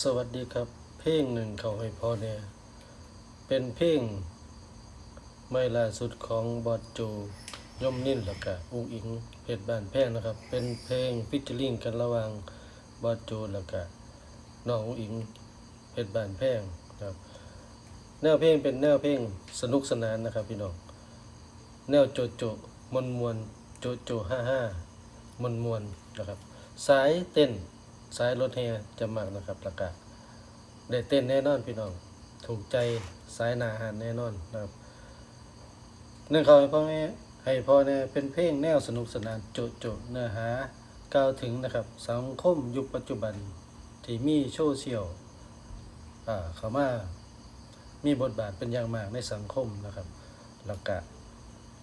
สวัสดีครับ เพลงหนึ่งเขาให้พ่อเนี่ย เป็นเพลงไม่ล่าสุดของบอดโจย่อมนิ่นแล้วก็อุ้งอิงเพชรบ้านแพงนะครับ เป็นเพลงฟิชเชอริงกันระหว่างบอดโจแล้วก็น้องอุ้งอิงเพชรบ้านแพงครับแนวเพลงเป็นแนวเพลงสนุกสนานนะครับพี่น้องแนวโจโจมวนมวนโจโจห้าห้ามวนมวนนะครับ สายเต้น สายรถแห่จะมากนะครับแล้วก็ได้เต้นแน่นอนพี่น้อง ถูกใจสายนาหานแน่นอนนะครับเนื่องเขาให้พ่อแม่ให้พ่อเนี่ยเป็นเพลงแนวสนุกสนานโจโจเนื้อหากล่าวถึงนะครับ สังคมยุคปัจจุบันที่มีโซเชียลอ่าเขามามีบทบาทเป็นอย่างมากในสังคมนะครับแล้วก็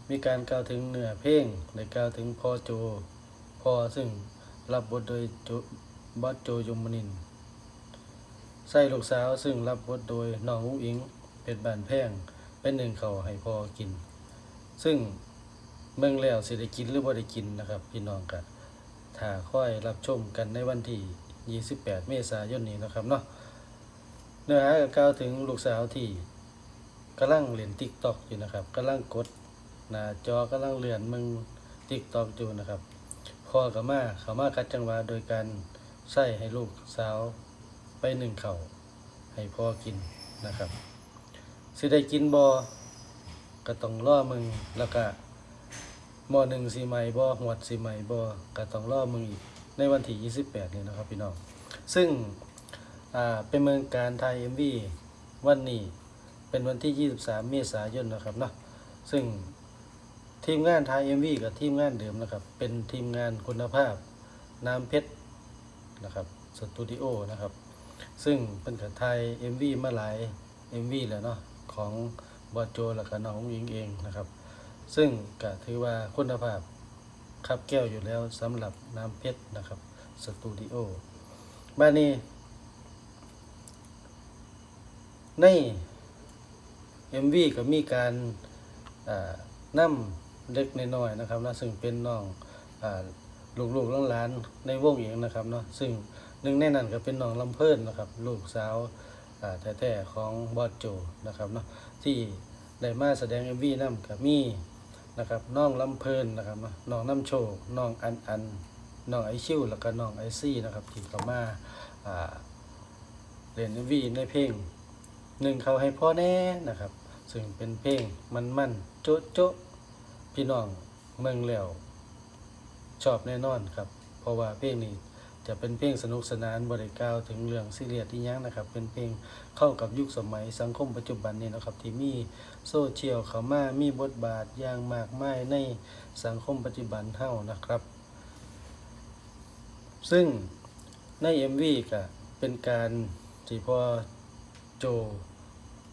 มีการกล่าวถึงเนื้อเพลงในกล่าวถึงพ่อโจพ่อซึ่งรับบทโดยโจ บอสโจยมนินใส่ลูกสาวซึ่งรับบทโดยน้องอุ้งอิงเป็นบานแพงเป็นหนึ่งเขาวให้พอกิน ซึ่งเมืองแล้วสิได้กินหรือบ่ได้กินนะครับพี่น้องกะถ้าค่อยรับชมกันในวันที่ 28 เมษายนนี้นะครับเนาะเนื้อหาก็กล่าวถึงลูกสาวที่กำลังเล่น TikTok อยู่นะครับกำลังกดหน้าจอกำลังเลื่อนมึง TikTok อยู่นะครับพ่อกับมาเขามาคัดจังหวะโดยการ ใส่ให้ลูกสาวไปหนึ่งเข่าให้พ่อกินนะครับสิได้กินบอก็ต้องล่อมึงแล้วก็มอหนึ่งสีใหม่บอหวดสีใหม่บอก็ต้องล่อมึงอีกในวันที่ 28นี้นะครับพี่น้อง ซึ่งอ่าเป็นเมืองการไทย MV วันนี้เป็นวันที่ 23 เมษายนนะครับเนาะซึ่งทีมงานไทยเอ็มวีกับทีมงานเดิมนะครับ เป็นทีมงานคุณภาพน้ำเพชร นะครับสตูดิโอนะครับ ซึ่งเป็นกับไทยเอ็มวีมาหลายเอ็มวีแล้วเนาะของบอโจและก็น้องหญิงเองนะครับ ซึ่งก็ถือว่าคุณภาพขับแก้วอยู่แล้วสำหรับน้ำเพชรนะครับสตูดิโอบ้านนี้ใน MV ก็มีการอ่านํเล็กน้อยๆนะครับนะซึ่งเป็นน้องอ ลูกๆหลานๆในวงเองนะครับเนาะซึ่งหนึ่งในนั้นก็เป็นน้องลำเพิ่นนะครับ ลูกสาวแท้ๆของบอสโจนะครับเนาะที่ได้มาแสดง MV นำกับมี่นะครับน้องลำเพิ่นนะครับน้องน้ำโชคน้องอันอันน้องไอชิวแล้วก็น้องไอซี่นะครับที่เขามาอ่าเล่น MV ในเพลงหนึ่งเขาให้พ่อแน่นะครับ ซึ่งเป็นเพลงมันมันโจ๊ะโจ๊ะพี่น้องเมืองแล้ว ชอบแน่นอนครับ เพราะว่าเพลงนี้จะเป็นเพลงสนุกสนานบริกาวถึงเรื่องซีเรียสที่ยั้งนะครับ เป็นเพลงเข้ากับยุคสมัยสังคมปัจจุบันนี้นะครับ ที่มีโซเชียลเขามามีบทบาทอย่างมากมายในสังคมปัจจุบันเท่านะครับ ซึ่งใน MV ก็เป็นการที่พอโจ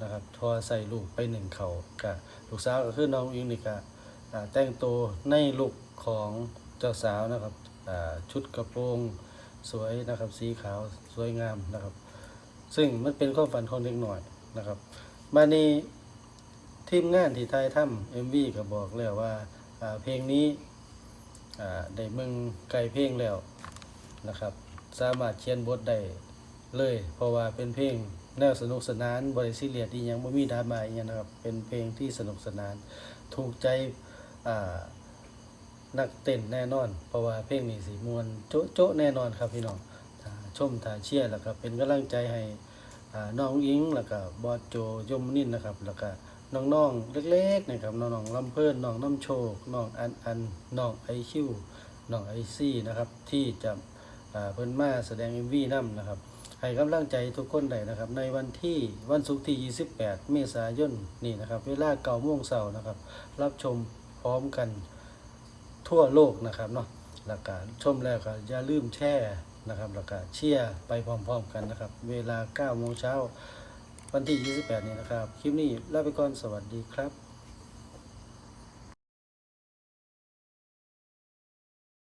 นะครับทอใส่ลูกไปหนึ่งเขากะลูกสาวก็คือน้องอิงนี่กะแต่งตัวในลุคของ เจ้าสาวนะครับชุดกระโปรงสวยนะครับ สีขาวสวยงามนะครับ ซึ่งมันเป็นความฝันของเด็กหน่อยนะครับมานี้ทีมงานที่ไทยทำเอ็มวีก็บอกแล้วว่าเพลงนี้ได้มึงไกลเพลงแล้วนะครับ สามารถเขียนบทได้เลย เพราะว่าเป็นเพลงแนวสนุกสนานบริสิเลียดียังไม่มีดราม่าอย่างนะครับ เป็นเพลงที่สนุกสนาน ถูกใจอ่า นักเต้นแน่นอน เพราะว่าเพลงนี้สีมวนโจ๊ะโจ๊ะแน่นอนครับพี่น้องถ้าชมถ้าเชียร์แล้วก็เป็นกำลังใจให้น้องอิงแล้วก็บอสโจยมนินนะครับ แล้วก็น้องๆเล็กๆนะครับน้องๆลำเพิ่นน้องน้ำโชคน้องอันอันน้องไอคิวน้องไอซี่นะครับที่จะเพิ่นมาแสดง MV นำนะครับให้กำลังใจทุกคนได้นะครับ ในวันที่วันศุกร์ที่ 28 เมษายนนี่นะครับ เวลาเก้าโมงเช้านะครับ รับชมพร้อมกัน ทั่วโลกนะครับเนาะหลักการชมแล้วก็อย่าลืมแช่นะครับหลักการเชียร์ไปพร้อมๆกันนะครับ เวลา9โมงเช้าวันที่ 28 นี้นะครับ คลิปนี้ลาไปก่อนสวัสดีครับ